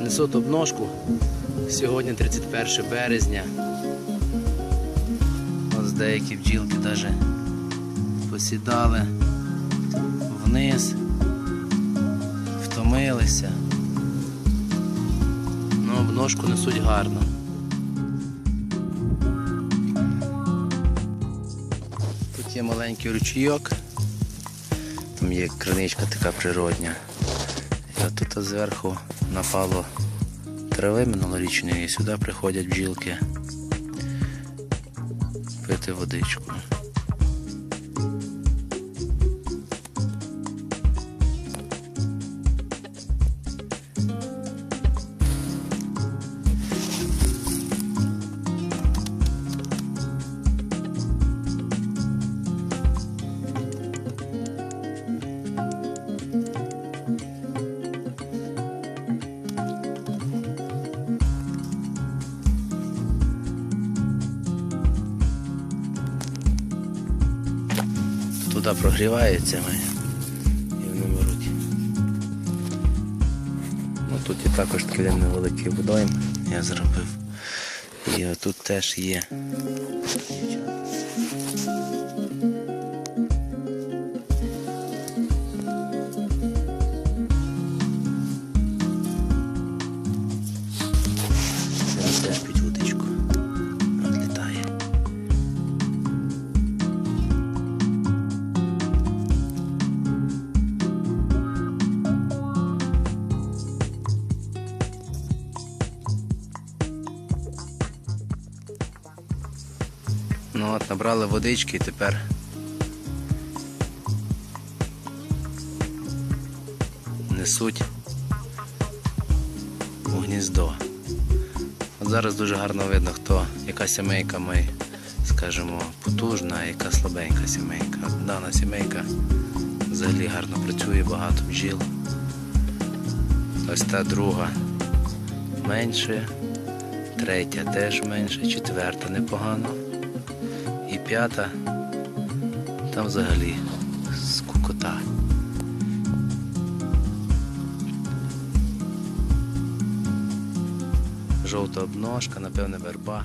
Несуть обножку. Сьогодні 31 березня. Ось деякі бджілки навіть посідали вниз, втомилися. Ну, обножку несуть гарно. Тут є маленький ручійок, там є криничка така природня. І тут зверху напало трави минулорічної і сюди приходять бджілки пити водичку. Туди прогрівається ми і вони беруть. Ну, тут є також такий невеликий водойм я зробив. І тут теж є. Зараз теж Ну от, набрали водички і тепер несуть у гніздо. От зараз дуже гарно видно, хто, яка сімейка ми, скажімо, потужна, яка слабенька сімейка. Дана сімейка взагалі гарно працює, багато бджіл. Ось та друга менше, третя теж менше, четверта непогано. П'ята там взагалі скукота. Жовта обножка, напевне, верба.